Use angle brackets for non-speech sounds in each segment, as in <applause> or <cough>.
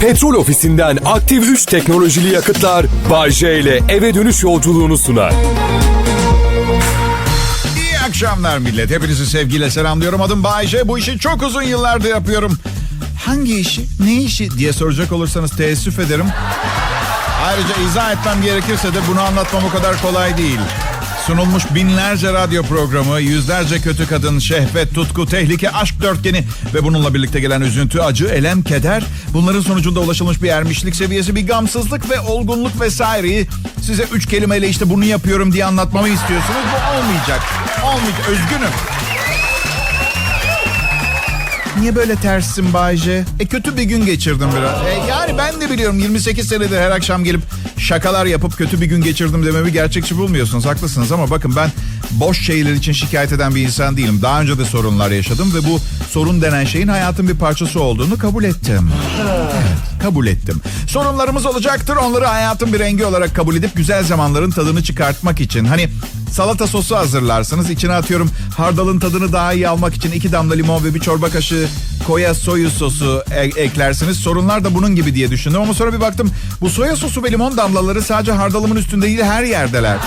Petrol ofisinden aktif 3 teknolojili yakıtlar Bay J ile eve dönüş yolculuğunu sunar. İyi akşamlar millet. Hepinizi sevgiyle selamlıyorum. Adım Bayece. Bu işi çok uzun yıllardır yapıyorum. Hangi işi, ne işi diye soracak olursanız teessüf ederim. Ayrıca izah etmem gerekirse de bunu anlatmam o kadar kolay değil. Sunulmuş binlerce radyo programı, yüzlerce kötü kadın, şehvet, tutku, tehlike, aşk dörtgeni ve bununla birlikte gelen üzüntü, acı, elem, keder. Bunların sonucunda ulaşılmış bir ermişlik seviyesi, bir gamsızlık ve olgunluk vesaireyi size üç kelimeyle işte bunu yapıyorum diye anlatmamı istiyorsunuz. Bu olmayacak. Olmayacak. Özgünüm. Niye böyle terssin Bayce? E kötü bir gün geçirdim biraz. E, yani ben de biliyorum 28 senedir her akşam gelip şakalar yapıp kötü bir gün geçirdim dememi gerçekçi bulmuyorsunuz. Haklısınız ama bakın ben boş şeyler için şikayet eden bir insan değilim. Daha önce de sorunlar yaşadım ve bu sorun denen şeyin hayatın bir parçası olduğunu kabul ettim. Kabul ettim. Sorunlarımız olacaktır. Onları hayatın bir rengi olarak kabul edip güzel zamanların tadını çıkartmak için. Hani salata sosu hazırlarsınız. İçine atıyorum hardalın tadını daha iyi almak için iki damla limon ve bir çorba kaşığı koya soyu sosu e- eklersiniz. Sorunlar da bunun gibi diye düşündüm ama sonra bir baktım bu soya sosu ve limon damlaları sadece hardalımın üstünde değil her yerdeler.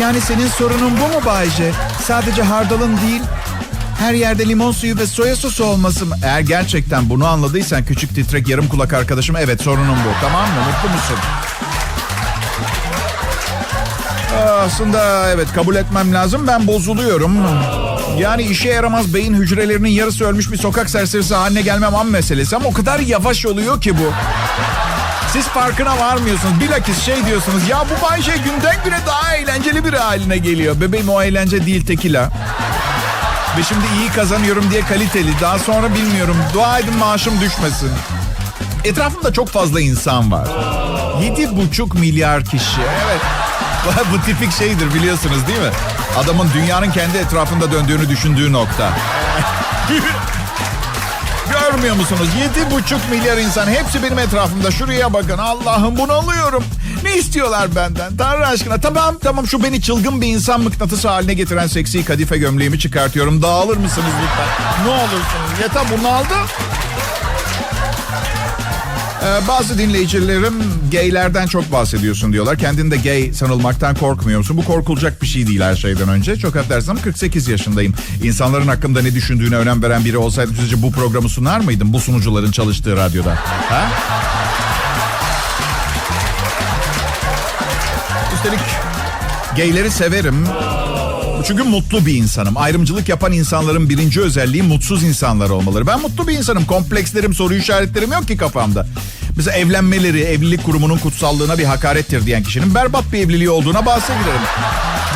Yani senin sorunun bu mu Bayce? Sadece hardalın değil, her yerde limon suyu ve soya sosu olması mı? Eğer gerçekten bunu anladıysan küçük titrek yarım kulak arkadaşım evet sorunum bu tamam mı? Mutlu musun? Aslında evet kabul etmem lazım. Ben bozuluyorum. Yani işe yaramaz beyin hücrelerinin yarısı ölmüş bir sokak serserisi haline gelmem an meselesi. Ama o kadar yavaş oluyor ki bu. Siz farkına varmıyorsunuz. Bilakis şey diyorsunuz. Ya bu Bay şey günden güne daha eğlenceli bir haline geliyor. Bebeğim o eğlence değil tekila. Ve şimdi iyi kazanıyorum diye kaliteli. Daha sonra bilmiyorum. Dua edin maaşım düşmesin. Etrafımda çok fazla insan var. Yedi buçuk milyar kişi. Evet. <laughs> Bu tipik şeydir biliyorsunuz değil mi? Adamın dünyanın kendi etrafında döndüğünü düşündüğü nokta. <laughs> Görmüyor musunuz? Yedi buçuk milyar insan. Hepsi benim etrafımda. Şuraya bakın. Allah'ım bunu alıyorum. Ne istiyorlar benden? Tanrı aşkına. Tamam tamam şu beni çılgın bir insan mıknatısı haline getiren seksi kadife gömleğimi çıkartıyorum. Dağılır mısınız lütfen? Ne olursunuz. Yeter bunu aldı. Ee, bazı dinleyicilerim gaylerden çok bahsediyorsun diyorlar. Kendinde gay sanılmaktan korkmuyor musun? Bu korkulacak bir şey değil her şeyden önce. Çok affedersiniz 48 yaşındayım. İnsanların hakkında ne düşündüğüne önem veren biri olsaydı sizce bu programı sunar mıydım? Bu sunucuların çalıştığı radyoda. Ha? Üstelik gayleri severim. Çünkü mutlu bir insanım. Ayrımcılık yapan insanların birinci özelliği mutsuz insanlar olmaları. Ben mutlu bir insanım. Komplekslerim, soru işaretlerim yok ki kafamda. Mesela evlenmeleri, evlilik kurumunun kutsallığına bir hakarettir diyen kişinin berbat bir evliliği olduğuna bahse girerim.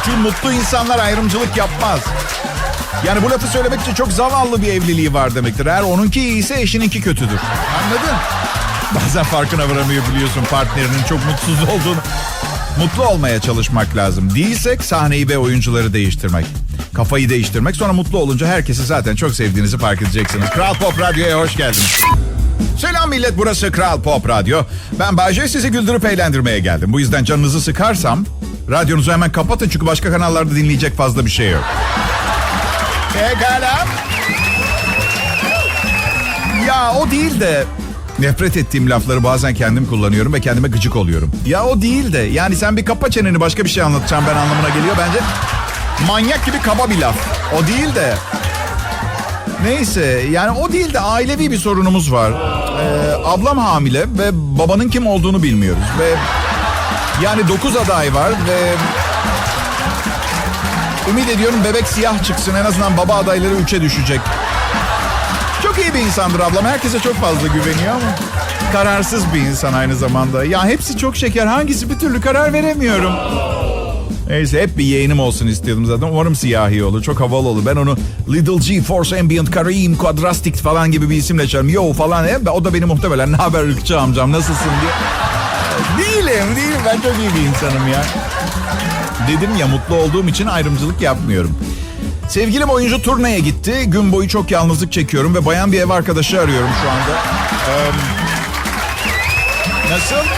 Çünkü mutlu insanlar ayrımcılık yapmaz. Yani bu lafı söylemek için çok zavallı bir evliliği var demektir. Eğer onunki iyiyse eşininki kötüdür. Anladın? Bazen farkına varamıyor biliyorsun partnerinin çok mutsuz olduğunu. Mutlu olmaya çalışmak lazım. Değilsek sahneyi ve oyuncuları değiştirmek. Kafayı değiştirmek. Sonra mutlu olunca herkesi zaten çok sevdiğinizi fark edeceksiniz. Kral Pop Radyo'ya hoş geldiniz. Selam millet burası Kral Pop Radyo. Ben Bayce sizi güldürüp eğlendirmeye geldim. Bu yüzden canınızı sıkarsam radyonuzu hemen kapatın çünkü başka kanallarda dinleyecek fazla bir şey yok. Pekala. Ya o değil de nefret ettiğim lafları bazen kendim kullanıyorum ve kendime gıcık oluyorum. Ya o değil de yani sen bir kapa çeneni başka bir şey anlatacağım ben anlamına geliyor bence. Manyak gibi kaba bir laf. O değil de Neyse yani o değil de ailevi bir sorunumuz var. Ee, ablam hamile ve babanın kim olduğunu bilmiyoruz. Ve yani 9 aday var ve ümit ediyorum bebek siyah çıksın. En azından baba adayları 3'e düşecek. Çok iyi bir insandır ablam. Herkese çok fazla güveniyor ama kararsız bir insan aynı zamanda. Ya hepsi çok şeker. Hangisi bir türlü karar veremiyorum. Neyse hep bir yeğenim olsun istiyordum zaten. Umarım siyahi olur. Çok havalı olur. Ben onu Little G Force Ambient Kareem Quadrastic falan gibi bir isimle çağırırım. Yo falan. He? O da beni muhtemelen <laughs> ne haber ırkçı amcam nasılsın diye. Değilim değilim. Ben çok iyi bir insanım ya. Dedim ya mutlu olduğum için ayrımcılık yapmıyorum. Sevgilim oyuncu turneye gitti. Gün boyu çok yalnızlık çekiyorum ve bayan bir ev arkadaşı arıyorum şu anda. Nasıl?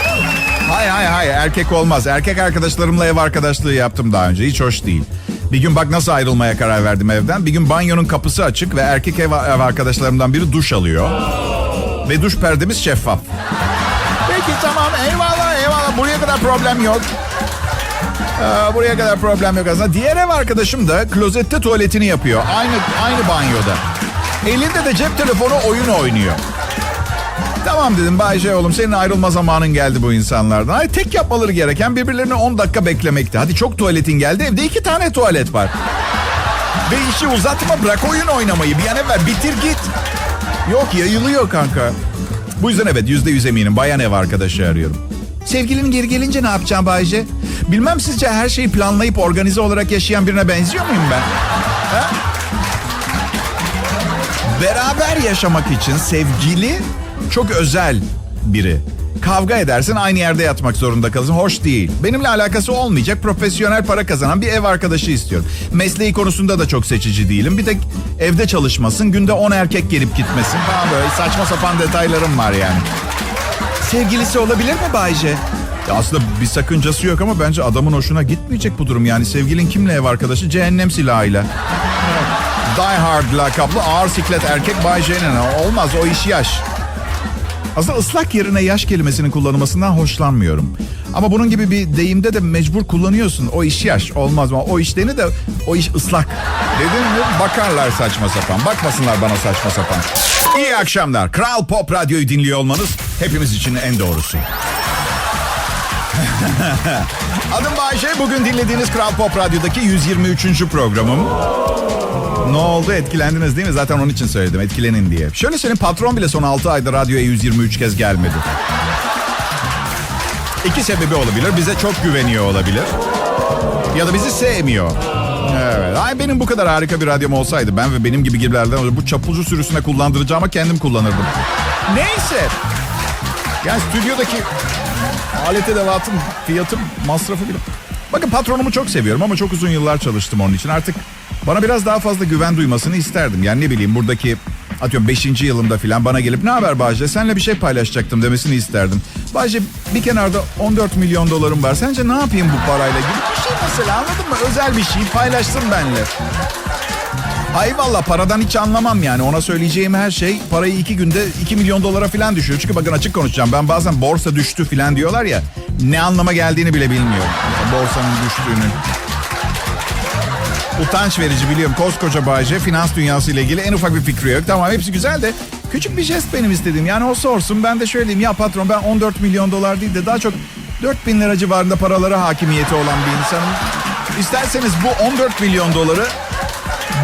Hay hay hay erkek olmaz. Erkek arkadaşlarımla ev arkadaşlığı yaptım daha önce. Hiç hoş değil. Bir gün bak nasıl ayrılmaya karar verdim evden. Bir gün banyonun kapısı açık ve erkek ev, ev arkadaşlarımdan biri duş alıyor. Ve duş perdemiz şeffaf. Peki tamam eyvallah eyvallah buraya kadar problem yok. Ee, buraya kadar problem yok aslında. Diğer ev arkadaşım da klozette tuvaletini yapıyor. Aynı aynı banyoda. Elinde de cep telefonu oyun oynuyor. Tamam dedim Bayce oğlum senin ayrılma zamanın geldi bu insanlardan. Ay tek yapmaları gereken birbirlerini 10 dakika beklemekti. Hadi çok tuvaletin geldi evde iki tane tuvalet var. Ve işi uzatma bırak oyun oynamayı bir an evvel bitir git. Yok yayılıyor kanka. Bu yüzden evet yüzde yüz eminim bayan ev arkadaşı arıyorum. Sevgilin geri gelince ne yapacağım Bayce? Bilmem sizce her şeyi planlayıp organize olarak yaşayan birine benziyor muyum ben? Ha? Beraber yaşamak için sevgili çok özel biri. Kavga edersin aynı yerde yatmak zorunda kalırsın. Hoş değil. Benimle alakası olmayacak profesyonel para kazanan bir ev arkadaşı istiyorum. Mesleği konusunda da çok seçici değilim. Bir tek evde çalışmasın, günde 10 erkek gelip gitmesin falan böyle saçma sapan detaylarım var yani. Sevgilisi olabilir mi Bayce? Ya aslında bir sakıncası yok ama bence adamın hoşuna gitmeyecek bu durum. Yani sevgilin kimle ev arkadaşı? Cehennem silahıyla. <laughs> Die Hard lakaplı ağır siklet erkek Bay J'nin. Olmaz o iş yaş. Aslında ıslak yerine yaş kelimesinin kullanılmasından hoşlanmıyorum. Ama bunun gibi bir deyimde de mecbur kullanıyorsun. O iş yaş olmaz mı? O iş deni de o iş ıslak. Dedim mi bakarlar saçma sapan. Bakmasınlar bana saçma sapan. İyi akşamlar. Kral Pop Radyo'yu dinliyor olmanız hepimiz için en doğrusu. <laughs> Adım Bayşe. Bugün dinlediğiniz Kral Pop Radyo'daki 123. programım. Ne oldu? Etkilendiniz değil mi? Zaten onun için söyledim. Etkilenin diye. Şöyle senin patron bile son 6 ayda radyoya 123 kez gelmedi. İki sebebi olabilir. Bize çok güveniyor olabilir. Ya da bizi sevmiyor. Evet. Ay benim bu kadar harika bir radyom olsaydı ben ve benim gibi gibilerden bu çapulcu sürüsüne kullandıracağıma kendim kullanırdım. Neyse. Yani stüdyodaki alet edevatın fiyatı masrafı bile. Bakın patronumu çok seviyorum ama çok uzun yıllar çalıştım onun için. Artık bana biraz daha fazla güven duymasını isterdim. Yani ne bileyim buradaki atıyorum 5. yılımda falan bana gelip ne haber Bahçe senle bir şey paylaşacaktım demesini isterdim. Bahçe bir kenarda 14 milyon dolarım var. Sence ne yapayım bu parayla gibi bir şey mesela anladın mı? Özel bir şey paylaşsın benle. Ay valla paradan hiç anlamam yani. Ona söyleyeceğim her şey parayı iki günde 2 milyon dolara falan düşüyor. Çünkü bakın açık konuşacağım. Ben bazen borsa düştü falan diyorlar ya. Ne anlama geldiğini bile bilmiyorum. Borsanın düştüğünü. Utanç verici biliyorum. Koskoca Bayce finans dünyası ile ilgili en ufak bir fikri yok. Tamam hepsi güzel de küçük bir jest benim istediğim. Yani o sorsun ben de şöyle diyeyim. Ya patron ben 14 milyon dolar değil de daha çok 4 bin lira civarında paralara hakimiyeti olan bir insanım. İsterseniz bu 14 milyon doları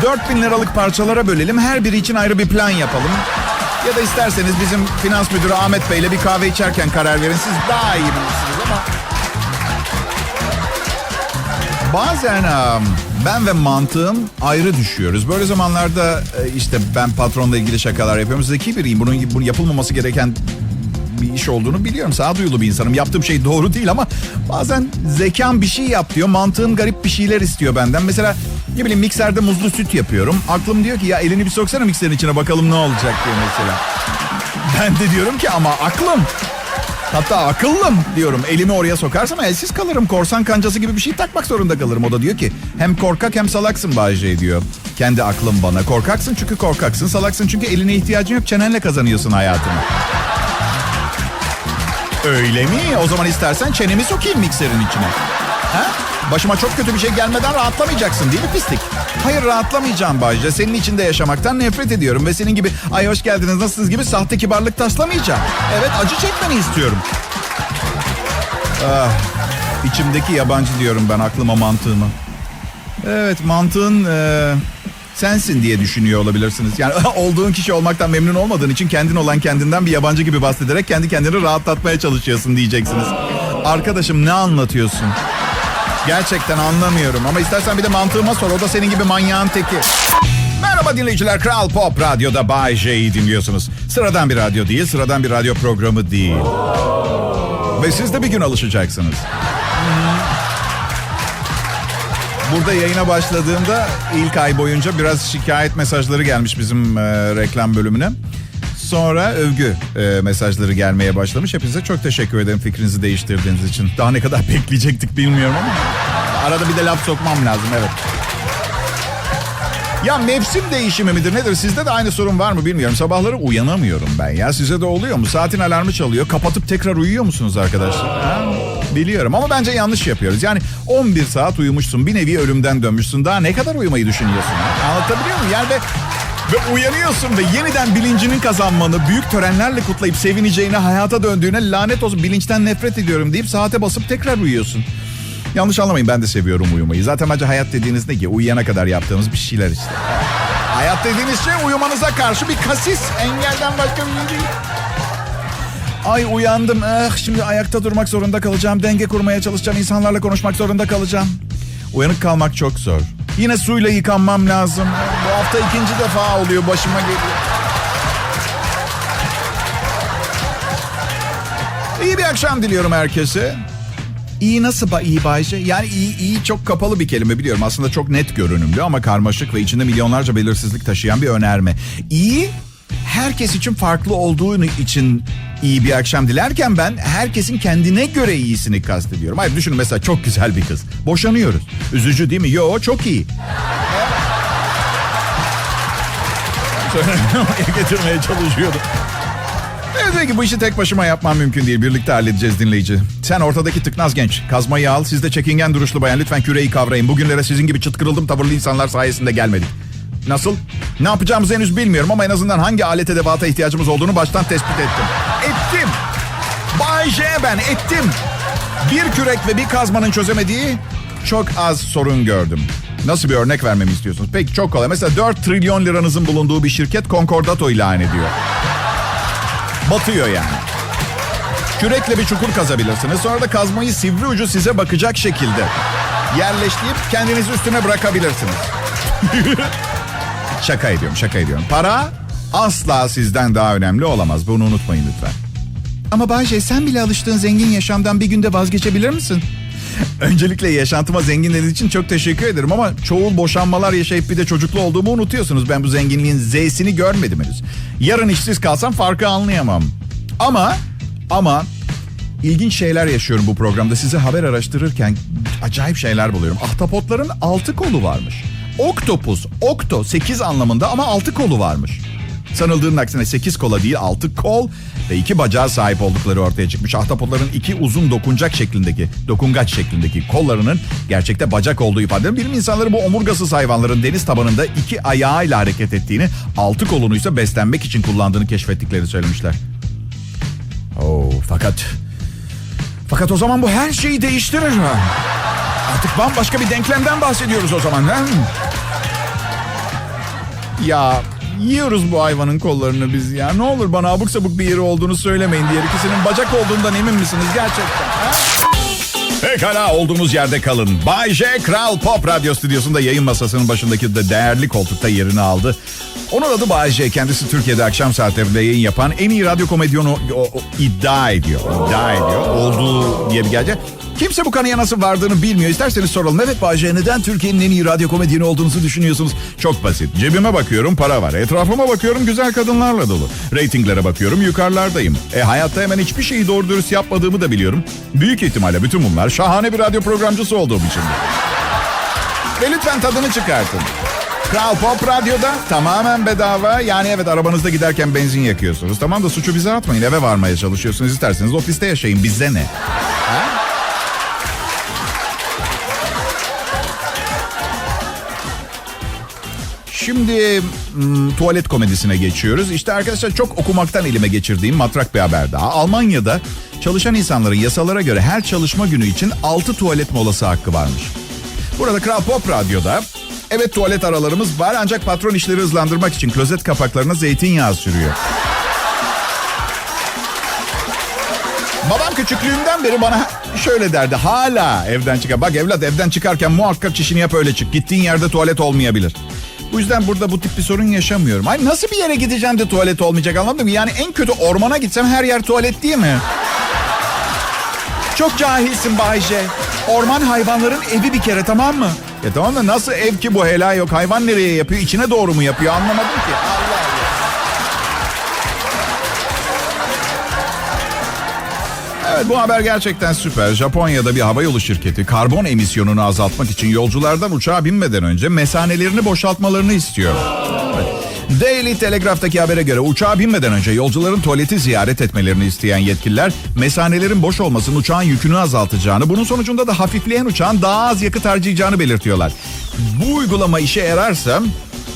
4 bin liralık parçalara bölelim. Her biri için ayrı bir plan yapalım. Ya da isterseniz bizim finans müdürü Ahmet Bey'le bir kahve içerken karar verin. Siz daha iyi bilirsiniz ama... Bazen um, ben ve mantığım ayrı düşüyoruz. Böyle zamanlarda e, işte ben patronla ilgili şakalar yapıyorum. Zeki biriyim. Bunun, bunun yapılmaması gereken bir iş olduğunu biliyorum. Sağduyulu bir insanım. Yaptığım şey doğru değil ama bazen zekam bir şey yap diyor. Mantığım garip bir şeyler istiyor benden. Mesela ne bileyim mikserde muzlu süt yapıyorum. Aklım diyor ki ya elini bir soksana mikserin içine bakalım ne olacak diyor mesela. Ben de diyorum ki ama aklım. Hatta akıllım diyorum. Elimi oraya sokarsam elsiz kalırım. Korsan kancası gibi bir şey takmak zorunda kalırım. O da diyor ki hem korkak hem salaksın Bayce diyor. Kendi aklım bana. Korkaksın çünkü korkaksın. Salaksın çünkü eline ihtiyacın yok. Çenenle kazanıyorsun hayatını. Öyle mi? O zaman istersen çenemi sokayım mikserin içine. Ha? Başıma çok kötü bir şey gelmeden rahatlamayacaksın değil mi pislik? Hayır rahatlamayacağım Bayce. Senin içinde yaşamaktan nefret ediyorum. Ve senin gibi ay hoş geldiniz nasılsınız gibi sahte kibarlık taslamayacağım. Evet acı çekmeni istiyorum. Ah, içimdeki yabancı diyorum ben aklıma mantığıma. Evet mantığın e, sensin diye düşünüyor olabilirsiniz. Yani <laughs> olduğun kişi olmaktan memnun olmadığın için kendin olan kendinden bir yabancı gibi bahsederek kendi kendini rahatlatmaya çalışıyorsun diyeceksiniz. Arkadaşım ne anlatıyorsun? Gerçekten anlamıyorum ama istersen bir de mantığıma sor. O da senin gibi manyağın teki. Merhaba dinleyiciler. Kral Pop Radyo'da Bay J'yi dinliyorsunuz. Sıradan bir radyo değil, sıradan bir radyo programı değil. Ve siz de bir gün alışacaksınız. Burada yayına başladığımda ilk ay boyunca biraz şikayet mesajları gelmiş bizim e, reklam bölümüne. Sonra övgü e, mesajları gelmeye başlamış. Hepinize çok teşekkür ederim fikrinizi değiştirdiğiniz için. Daha ne kadar <laughs> bekleyecektik bilmiyorum ama arada bir de laf sokmam lazım evet. Ya mevsim değişimi midir nedir? Sizde de aynı sorun var mı bilmiyorum. Sabahları uyanamıyorum ben ya. Size de oluyor mu? Saatin alarmı çalıyor. Kapatıp tekrar uyuyor musunuz arkadaşlar? Ha? Biliyorum ama bence yanlış yapıyoruz. Yani 11 saat uyumuşsun. Bir nevi ölümden dönmüşsün. Daha ne kadar uyumayı düşünüyorsun? Ha? Anlatabiliyor muyum? Yani ve, uyanıyorsun ve yeniden bilincinin kazanmanı, büyük törenlerle kutlayıp sevineceğine, hayata döndüğüne lanet olsun bilinçten nefret ediyorum deyip saate basıp tekrar uyuyorsun. Yanlış anlamayın ben de seviyorum uyumayı. Zaten bence hayat dediğiniz ne ki? Uyuyana kadar yaptığımız bir şeyler işte. Hayat dediğiniz şey uyumanıza karşı bir kasis. Engelden başka bir. Ay uyandım. Eh, şimdi ayakta durmak zorunda kalacağım. Denge kurmaya çalışacağım. insanlarla konuşmak zorunda kalacağım. Uyanık kalmak çok zor. Yine suyla yıkanmam lazım. Bu hafta ikinci defa oluyor başıma geliyor. İyi bir akşam diliyorum herkese. İyi nasıl ba iyi Bayce? Yani iyi, iyi çok kapalı bir kelime biliyorum. Aslında çok net görünümlü ama karmaşık ve içinde milyonlarca belirsizlik taşıyan bir önerme. İyi herkes için farklı olduğu için iyi bir akşam dilerken ben herkesin kendine göre iyisini kastediyorum. Hayır düşünün mesela çok güzel bir kız. Boşanıyoruz. Üzücü değil mi? Yo çok iyi. Getirmeye çalışıyordum. Evet ki bu işi tek başıma yapmam mümkün değil. Birlikte halledeceğiz dinleyici. Sen ortadaki tıknaz genç. Kazmayı al. Siz de çekingen duruşlu bayan. Lütfen küreyi kavrayın. Bugünlere sizin gibi çıt kırıldım tavırlı insanlar sayesinde gelmedik. Nasıl? Ne yapacağımızı henüz bilmiyorum ama en azından hangi alet edevata ihtiyacımız olduğunu baştan tespit. Ettim. Bay J ben ettim. Bir kürek ve bir kazmanın çözemediği çok az sorun gördüm. Nasıl bir örnek vermemi istiyorsunuz? Peki çok kolay. Mesela 4 trilyon liranızın bulunduğu bir şirket konkordato ilan ediyor. Batıyor yani. Kürekle bir çukur kazabilirsiniz. Sonra da kazmayı sivri ucu size bakacak şekilde yerleştirip kendinizi üstüne bırakabilirsiniz. <laughs> şaka ediyorum, şaka ediyorum. Para asla sizden daha önemli olamaz. Bunu unutmayın lütfen. Ama Bayce sen bile alıştığın zengin yaşamdan bir günde vazgeçebilir misin? Öncelikle yaşantıma zenginliğiniz için çok teşekkür ederim ama çoğul boşanmalar yaşayıp bir de çocuklu olduğumu unutuyorsunuz. Ben bu zenginliğin Z'sini görmedim henüz. Yarın işsiz kalsam farkı anlayamam. Ama ama ilginç şeyler yaşıyorum bu programda. Size haber araştırırken acayip şeyler buluyorum. Ahtapotların altı kolu varmış. Oktopus, okto 8 anlamında ama altı kolu varmış. Sanıldığının aksine 8 kola değil 6 kol ve iki bacağı sahip oldukları ortaya çıkmış. Ahtapotların iki uzun dokuncak şeklindeki, dokungaç şeklindeki kollarının gerçekte bacak olduğu ifade edilir. Bilim insanları bu omurgasız hayvanların deniz tabanında iki ayağıyla hareket ettiğini, altı kolunu ise beslenmek için kullandığını keşfettiklerini söylemişler. Oo, fakat fakat o zaman bu her şeyi değiştirir. Artık bambaşka bir denklemden bahsediyoruz o zaman. ha? Ya yiyoruz bu hayvanın kollarını biz ya. Ne olur bana abuk sabuk bir yeri olduğunu söylemeyin. Diğer ikisinin bacak olduğundan emin misiniz gerçekten? ha? Pekala olduğumuz yerde kalın. Bay J Kral Pop Radyo Stüdyosu'nda yayın masasının başındaki de değerli koltukta yerini aldı. Onun adı Bay J. Kendisi Türkiye'de akşam saatlerinde yayın yapan en iyi radyo komedyonu o- o- iddia ediyor. İddia ediyor. Olduğu diye bir gerçek. Kimse bu kanıya nasıl vardığını bilmiyor. İsterseniz soralım. Evet Bay J, neden Türkiye'nin en iyi radyo komedyeni olduğunuzu düşünüyorsunuz? Çok basit. Cebime bakıyorum para var. Etrafıma bakıyorum güzel kadınlarla dolu. Ratinglere bakıyorum yukarılardayım. E hayatta hemen hiçbir şeyi doğru dürüst yapmadığımı da biliyorum. Büyük ihtimalle bütün bunlar şahane bir radyo programcısı olduğum için. Ve lütfen tadını çıkartın. Kral Pop Radyo'da tamamen bedava. Yani evet arabanızda giderken benzin yakıyorsunuz. Tamam da suçu bize atmayın. Eve varmaya çalışıyorsunuz. İsterseniz ofiste yaşayın. Bize ne? Şimdi tuvalet komedisine geçiyoruz. İşte arkadaşlar çok okumaktan elime geçirdiğim matrak bir haber daha. Almanya'da çalışan insanların yasalara göre her çalışma günü için 6 tuvalet molası hakkı varmış. Burada Kral Pop Radyo'da evet tuvalet aralarımız var ancak patron işleri hızlandırmak için klozet kapaklarına zeytinyağı sürüyor. Babam küçüklüğümden beri bana şöyle derdi. Hala evden çıkar. Bak evlat evden çıkarken muhakkak çişini yap öyle çık. Gittiğin yerde tuvalet olmayabilir. Bu yüzden burada bu tip bir sorun yaşamıyorum. Ay nasıl bir yere gideceğim de tuvalet olmayacak anladın mı? Yani en kötü ormana gitsem her yer tuvalet değil mi? Çok cahilsin Bayce. Orman hayvanların evi bir kere tamam mı? Ya tamam da nasıl ev ki bu helal yok? Hayvan nereye yapıyor? İçine doğru mu yapıyor? Anlamadım ki. Evet bu haber gerçekten süper. Japonya'da bir havayolu şirketi karbon emisyonunu azaltmak için yolculardan uçağa binmeden önce mesanelerini boşaltmalarını istiyor. Daily Telegraph'taki habere göre uçağa binmeden önce yolcuların tuvaleti ziyaret etmelerini isteyen yetkililer mesanelerin boş olmasının uçağın yükünü azaltacağını, bunun sonucunda da hafifleyen uçağın daha az yakıt harcayacağını belirtiyorlar. Bu uygulama işe yararsa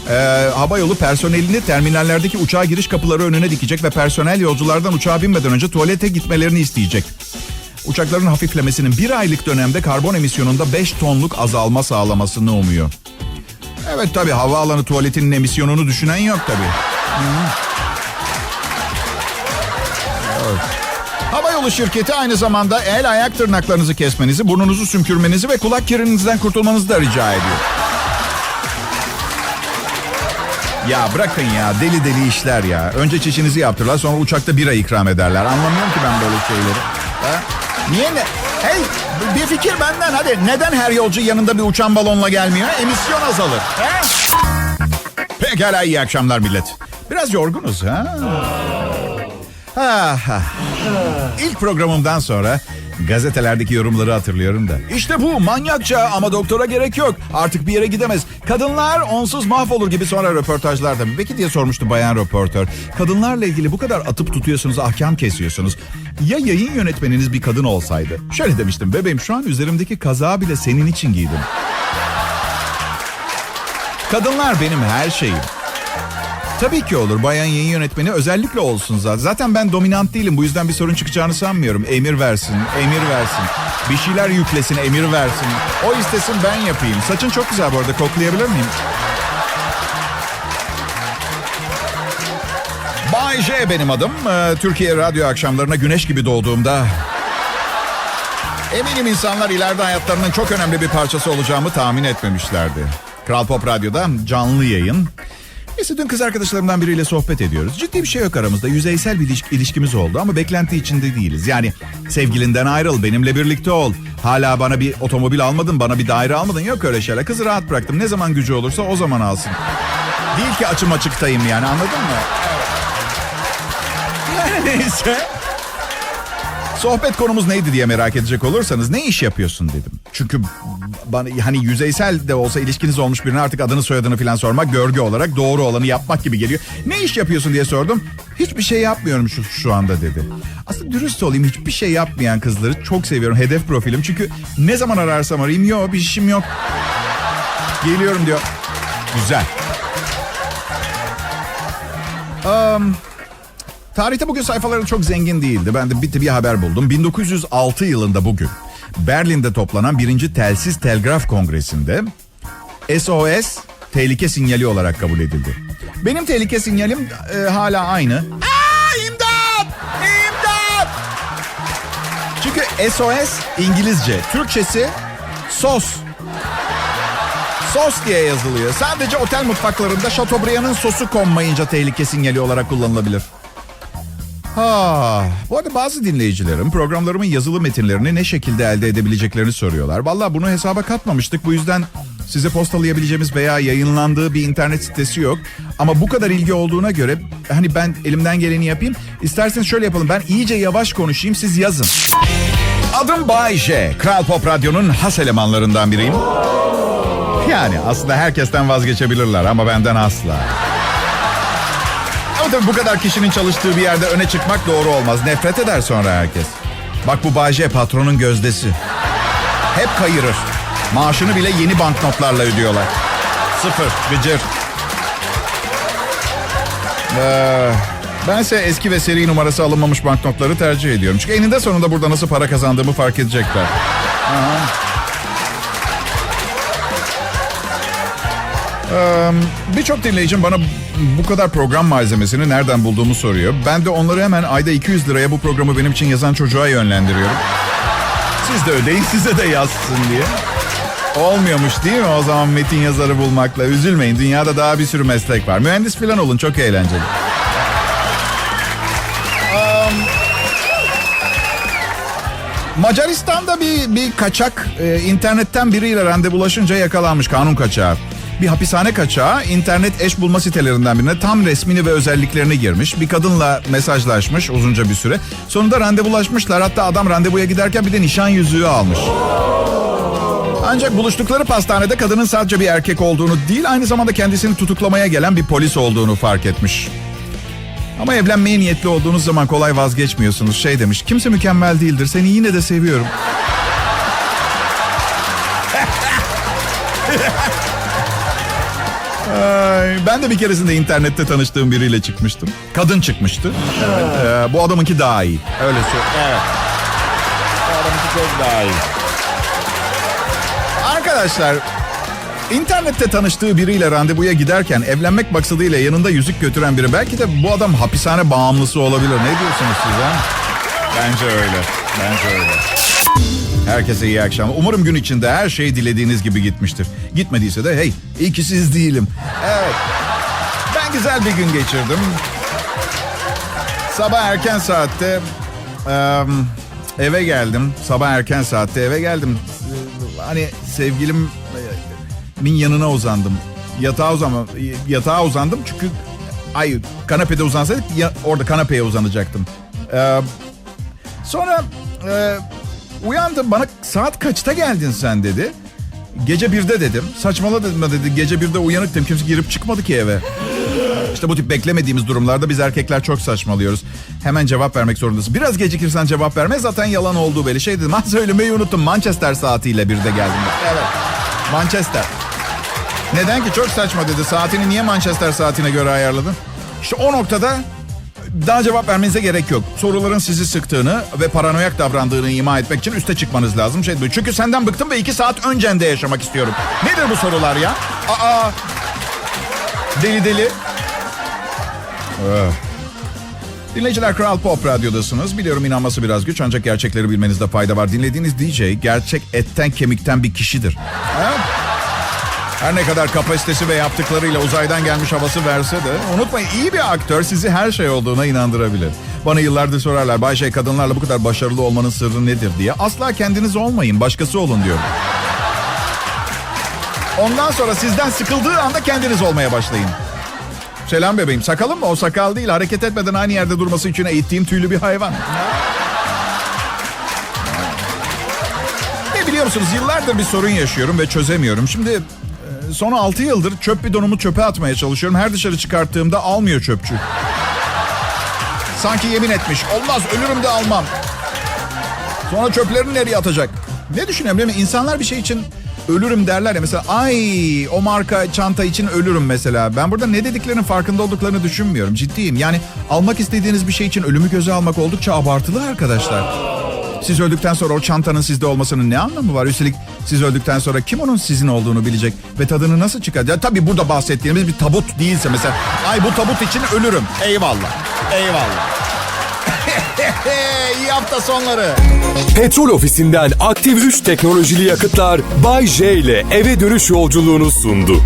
ee, hava yolu personelini terminallerdeki uçağa giriş kapıları önüne dikecek ve personel yolculardan uçağa binmeden önce tuvalete gitmelerini isteyecek. Uçakların hafiflemesinin bir aylık dönemde karbon emisyonunda 5 tonluk azalma sağlamasını umuyor. Evet tabi havaalanı tuvaletinin emisyonunu düşünen yok tabi. Hava yolu şirketi aynı zamanda el ayak tırnaklarınızı kesmenizi, burnunuzu sümkürmenizi ve kulak kirinizden kurtulmanızı da rica ediyor. Ya bırakın ya deli deli işler ya. Önce çişinizi yaptırırlar sonra uçakta bira ikram ederler. Anlamıyorum ki ben böyle şeyleri. Ha? Niye ne? Hey bir fikir benden hadi. Neden her yolcu yanında bir uçan balonla gelmiyor? Emisyon azalır. Ha? Pekala iyi akşamlar millet. Biraz yorgunuz ha? Ha, ha. İlk programımdan sonra gazetelerdeki yorumları hatırlıyorum da. İşte bu manyakça ama doktora gerek yok. Artık bir yere gidemez. Kadınlar onsuz mahvolur gibi sonra röportajlarda. Peki diye sormuştu bayan röportör. Kadınlarla ilgili bu kadar atıp tutuyorsunuz, ahkam kesiyorsunuz. Ya yayın yönetmeniniz bir kadın olsaydı? Şöyle demiştim bebeğim şu an üzerimdeki kazağı bile senin için giydim. Kadınlar benim her şeyim. Tabii ki olur. Bayan yayın yönetmeni özellikle olsun zaten. Zaten ben dominant değilim. Bu yüzden bir sorun çıkacağını sanmıyorum. Emir versin, emir versin. Bir şeyler yüklesin, emir versin. O istesin ben yapayım. Saçın çok güzel bu arada. Koklayabilir miyim? Bay J benim adım. Ee, Türkiye radyo akşamlarına güneş gibi doğduğumda... Eminim insanlar ileride hayatlarının çok önemli bir parçası olacağımı tahmin etmemişlerdi. Kral Pop Radyo'da canlı yayın. Neyse dün kız arkadaşlarımdan biriyle sohbet ediyoruz. Ciddi bir şey yok aramızda. Yüzeysel bir iliş- ilişkimiz oldu ama beklenti içinde değiliz. Yani sevgilinden ayrıl, benimle birlikte ol. Hala bana bir otomobil almadın, bana bir daire almadın. Yok öyle şeyler. Kızı rahat bıraktım. Ne zaman gücü olursa o zaman alsın. Değil ki açım açıktayım yani anladın mı? Yani neyse. Sohbet konumuz neydi diye merak edecek olursanız ne iş yapıyorsun dedim. Çünkü bana hani yüzeysel de olsa ilişkiniz olmuş birine artık adını soyadını falan sormak görgü olarak doğru olanı yapmak gibi geliyor. Ne iş yapıyorsun diye sordum. Hiçbir şey yapmıyorum şu, şu anda dedi. Aslında dürüst olayım hiçbir şey yapmayan kızları çok seviyorum. Hedef profilim çünkü ne zaman ararsam arayayım yok bir işim yok. Geliyorum diyor. Güzel. Um, Tarihte bugün sayfaları çok zengin değildi. Ben de bir, bir haber buldum. 1906 yılında bugün Berlin'de toplanan birinci Telsiz Telgraf Kongresi'nde SOS tehlike sinyali olarak kabul edildi. Benim tehlike sinyalim e, hala aynı. Aa, imdat! İmdat! Çünkü SOS İngilizce, Türkçesi sos. Sos diye yazılıyor. Sadece otel mutfaklarında Chateaubriand'ın sosu konmayınca tehlike sinyali olarak kullanılabilir. Ha, bu arada bazı dinleyicilerim programlarımın yazılı metinlerini ne şekilde elde edebileceklerini soruyorlar. Vallahi bunu hesaba katmamıştık. Bu yüzden size postalayabileceğimiz veya yayınlandığı bir internet sitesi yok. Ama bu kadar ilgi olduğuna göre hani ben elimden geleni yapayım. İsterseniz şöyle yapalım. Ben iyice yavaş konuşayım siz yazın. Adım Bay J. Kral Pop Radyo'nun has elemanlarından biriyim. Yani aslında herkesten vazgeçebilirler ama benden asla. Tabii bu kadar kişinin çalıştığı bir yerde öne çıkmak doğru olmaz. Nefret eder sonra herkes. Bak bu Bayce patronun gözdesi. Hep kayırır. Maaşını bile yeni banknotlarla ödüyorlar. Sıfır, gıcır. Ee, bense eski ve seri numarası alınmamış banknotları tercih ediyorum. Çünkü eninde sonunda burada nasıl para kazandığımı fark edecekler. Aha. Ee, Birçok dinleyicim bana bu kadar program malzemesini nereden bulduğumu soruyor. Ben de onları hemen ayda 200 liraya bu programı benim için yazan çocuğa yönlendiriyorum. Siz de ödeyin size de yazsın diye. Olmuyormuş değil mi o zaman metin yazarı bulmakla? Üzülmeyin dünyada daha bir sürü meslek var. Mühendis falan olun çok eğlenceli. Macaristan'da bir, bir kaçak e, internetten biriyle randevulaşınca yakalanmış kanun kaçağı. Bir hapishane kaçağı internet eş bulma sitelerinden birine tam resmini ve özelliklerini girmiş. Bir kadınla mesajlaşmış uzunca bir süre. Sonunda randevulaşmışlar. Hatta adam randevuya giderken bir de nişan yüzüğü almış. Ancak buluştukları pastanede kadının sadece bir erkek olduğunu değil, aynı zamanda kendisini tutuklamaya gelen bir polis olduğunu fark etmiş. Ama evlenmeye niyetli olduğunuz zaman kolay vazgeçmiyorsunuz. Şey demiş, kimse mükemmel değildir, seni yine de seviyorum. Ay, ben de bir keresinde internette tanıştığım biriyle çıkmıştım. Kadın çıkmıştı. Evet. Ee, bu adamınki daha iyi. Öyle söyleyeyim. Evet. Bu adamınki çok daha iyi. Arkadaşlar internette tanıştığı biriyle randevuya giderken evlenmek maksadıyla yanında yüzük götüren biri belki de bu adam hapishane bağımlısı olabilir. Ne diyorsunuz siz ha? Bence öyle. Bence öyle. Herkese iyi akşamlar. Umarım gün içinde her şey dilediğiniz gibi gitmiştir. Gitmediyse de hey iyi ki siz değilim. Evet. Ben güzel bir gün geçirdim. Sabah erken saatte eve geldim. Sabah erken saatte eve geldim. Hani sevgilim e, min yanına uzandım. Yatağa uzanma, yatağa uzandım çünkü ay kanepede uzansaydık ya, orada kanepeye uzanacaktım. Sonra uyandım bana saat kaçta geldin sen dedi. Gece birde dedim. Saçmala dedim dedi. Gece birde uyanık dedim. Kimse girip çıkmadı ki eve. İşte bu tip beklemediğimiz durumlarda biz erkekler çok saçmalıyoruz. Hemen cevap vermek zorundasın. Biraz gecikirsen cevap verme zaten yalan olduğu belli. Şey dedim ha söylemeyi unuttum. Manchester saatiyle birde geldim. Evet. Manchester. Neden ki çok saçma dedi. Saatini niye Manchester saatine göre ayarladın? İşte o noktada daha cevap vermenize gerek yok. Soruların sizi sıktığını ve paranoyak davrandığını ima etmek için üste çıkmanız lazım. Şey, çünkü senden bıktım ve iki saat öncende yaşamak istiyorum. Nedir bu sorular ya? Aa, deli deli. Ah. Dinleyiciler Kral Pop Radyo'dasınız. Biliyorum inanması biraz güç ancak gerçekleri bilmenizde fayda var. Dinlediğiniz DJ gerçek etten kemikten bir kişidir. Ha? Her ne kadar kapasitesi ve yaptıklarıyla uzaydan gelmiş havası verse de unutmayın iyi bir aktör sizi her şey olduğuna inandırabilir. Bana yıllardır sorarlar Bayşe kadınlarla bu kadar başarılı olmanın sırrı nedir diye. Asla kendiniz olmayın başkası olun diyorum. Ondan sonra sizden sıkıldığı anda kendiniz olmaya başlayın. Selam bebeğim. Sakalım mı? O sakal değil. Hareket etmeden aynı yerde durması için eğittiğim tüylü bir hayvan. Biliyor musunuz? Yıllardır bir sorun yaşıyorum ve çözemiyorum. Şimdi son 6 yıldır çöp bidonumu çöpe atmaya çalışıyorum. Her dışarı çıkarttığımda almıyor çöpçü. Sanki yemin etmiş. Olmaz ölürüm de almam. Sonra çöplerini nereye atacak? Ne düşünüyorum değil mi? İnsanlar bir şey için ölürüm derler ya. Mesela ay o marka çanta için ölürüm mesela. Ben burada ne dediklerinin farkında olduklarını düşünmüyorum. Ciddiyim. Yani almak istediğiniz bir şey için ölümü göze almak oldukça abartılı arkadaşlar. Siz öldükten sonra o çantanın sizde olmasının ne anlamı var? Üstelik siz öldükten sonra kim onun sizin olduğunu bilecek ve tadını nasıl çıkacak? Tabii burada bahsettiğimiz bir tabut değilse mesela. Ay bu tabut için ölürüm. Eyvallah. Eyvallah. <laughs> İyi hafta sonları. Petrol ofisinden aktif 3 teknolojili yakıtlar Bay J ile eve dönüş yolculuğunu sundu.